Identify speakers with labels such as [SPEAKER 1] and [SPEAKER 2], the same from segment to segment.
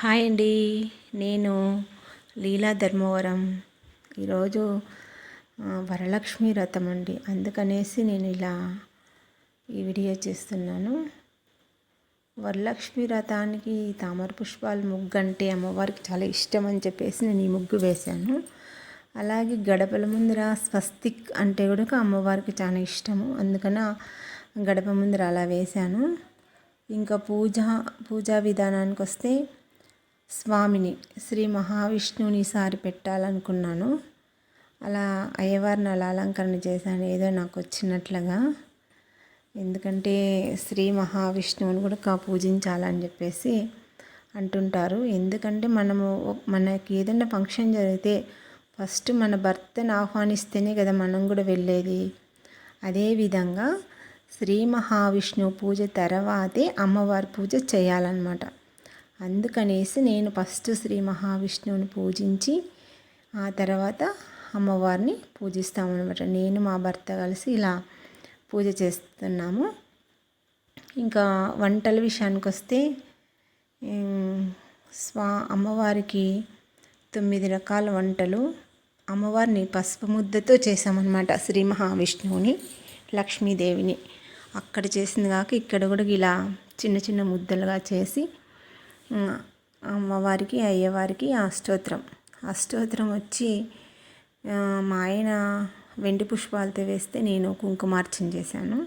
[SPEAKER 1] Hi అండి. నేను లీలా ధర్మవరం. ఈరోజు వరలక్ష్మి వ్రతం అండి. అందుకనేసి నేను ఇలా ఈ వీడియో చేస్తున్నాను. వరలక్ష్మి వ్రతానికి తామర పుష్పాలు ముగ్గు అంటే అమ్మవారికి చాలా ఇష్టం అని చెప్పేసి నేను ఈ ముగ్గు వేశాను. అలాగే గడపల ముందర స్వస్తిక్ అంటే కూడా అమ్మవారికి చాలా ఇష్టము. అందుకని గడప ముందర అలా వేశాను. ఇంకా పూజ పూజా విధానానికి వస్తే స్వామిని శ్రీ మహావిష్ణువుని సారి పెట్టాలనుకున్నాను. అలా అయ్యవారిని అలా అలంకరణ చేశాను. ఏదో నాకు వచ్చినట్లుగా. ఎందుకంటే శ్రీ మహావిష్ణువుని కూడా పూజించాలని చెప్పేసి అంటుంటారు. ఎందుకంటే మనము మనకి ఏదైనా ఫంక్షన్ జరిగితే ఫస్ట్ మన భర్తను ఆహ్వానిస్తేనే కదా మనం కూడా వెళ్ళేది. అదేవిధంగా శ్రీ మహావిష్ణువు పూజ తర్వాతే అమ్మవారి పూజ చేయాలన్నమాట. అందుకనేసి నేను ఫస్ట్ శ్రీ మహావిష్ణువుని పూజించి ఆ తర్వాత అమ్మవారిని పూజిస్తామన్నమాట. నేను మా భర్త కలిసి ఇలా పూజ చేస్తున్నాము. ఇంకా వంటల విషయానికి వస్తే స్వా అమ్మవారికి తొమ్మిది రకాల వంటలు. అమ్మవారిని పసుపు ముద్దతో చేసామన్నమాట శ్రీ మహావిష్ణువుని లక్ష్మీదేవిని. అక్కడ చేసింది కాక ఇక్కడ కూడా ఇలా చిన్న చిన్న ముద్దలుగా చేసి అమ్మవారికి అయ్యవారికి అష్టోత్తరం అష్టోత్తరం వచ్చి మా ఆయన వెండి పుష్పాలతో వేస్తే నేను కుంకుమార్చన చేశాను.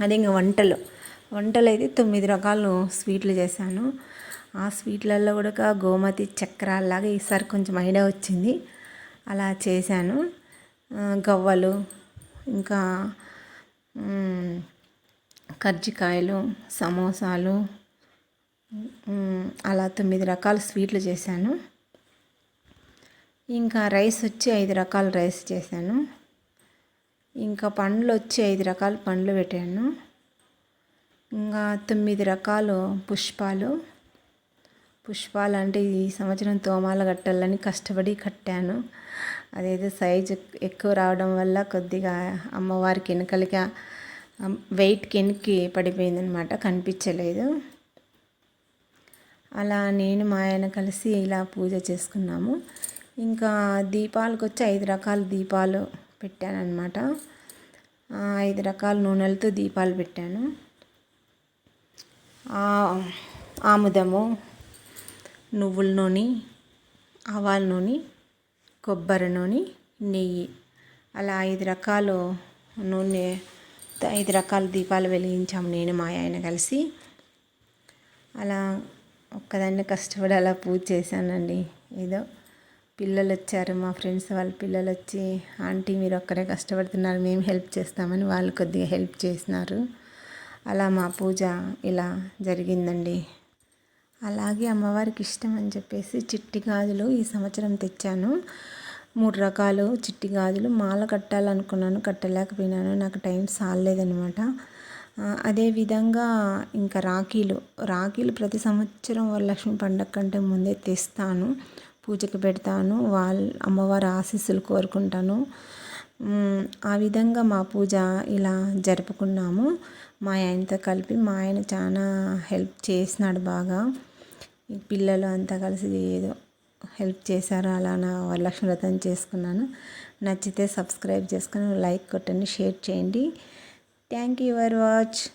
[SPEAKER 1] అదే ఇంకా వంటలు. వంటలు అయితే తొమ్మిది రకాలు స్వీట్లు చేశాను. ఆ స్వీట్లలో కూడా గోమతి చక్రాల్లాగా ఈసారి కొంచెం ఐడియా వచ్చింది. అలా చేశాను. గవ్వలు ఇంకా కర్జికాయలు సమోసాలు అలా తొమ్మిది రకాల స్వీట్లు చేశాను. ఇంకా రైస్ వచ్చి ఐదు రకాల రైస్ చేశాను. ఇంకా పండ్లు వచ్చి ఐదు రకాల పండ్లు పెట్టాను. ఇంకా తొమ్మిది రకాలు పుష్పాలు. పుష్పాలు అంటే ఈ సంవత్సరం తోమాల కట్టాలని కష్టపడి కట్టాను. అదేదో సైజు ఎక్కువ రావడం వల్ల కొద్దిగా అమ్మవారికి వెనకలిగా వెయిట్కి వెనక్కి పడిపోయిందనమాట. కనిపించలేదు. అలా నేను మా ఆయన కలిసి ఇలా పూజ చేసుకున్నాము. ఇంకా దీపాలకు వచ్చి ఐదు రకాల దీపాలు పెట్టానమాట ఐదు రకాల నూనెలతో దీపాలు పెట్టాను. ఆముదము నువ్వుల నూనె ఆవాల నూనె కొబ్బరి నూనె నెయ్యి. అలా ఐదు రకాలు నూనె ఐదు రకాల దీపాలు వెలిగించాము నేను మా ఆయన కలిసి. అలా ఒక్కదాన్ని కష్టపడి అలా పూజ చేశానండి. ఏదో పిల్లలు వచ్చారు మా ఫ్రెండ్స్ వాళ్ళ పిల్లలు వచ్చి ఆంటీ మీరు ఒక్కరే కష్టపడుతున్నారు మేము హెల్ప్ చేస్తామని వాళ్ళు కొద్దిగా హెల్ప్ చేసినారు. అలా మా పూజ ఇలా జరిగిందండి. అలాగే అమ్మవారికి ఇష్టం అని చెప్పేసి చిట్టి గాజులు ఈ సంవత్సరం తెచ్చాను. మూడు రకాలు చిట్టి గాజులు మాల కట్టాలనుకున్నాను కట్టలేకపోయినాను. నాకు టైం సాలేదనమాట అదేవిధంగా ఇంకా రాఖీలు. రాఖీలు ప్రతి సంవత్సరం వరలక్ష్మి పండగ కంటే ముందే తెస్తాను. పూజకు పెడతాను. వాళ్ళ అమ్మవారి ఆశీస్సులు కోరుకుంటాను. ఆ విధంగా మా పూజ ఇలా జరుపుకున్నాము. మా ఆయనతో కలిపి మా ఆయన చాలా హెల్ప్ చేసినాడు బాగా. పిల్లలు అంతా కలిసి ఏదో హెల్ప్ చేశారు అలా నా వరలక్ష్మి వ్రతం చేసుకున్నాను. నచ్చితే సబ్స్క్రైబ్ చేసుకుని లైక్ కొట్టండి షేర్ చేయండి. Thank you for watch.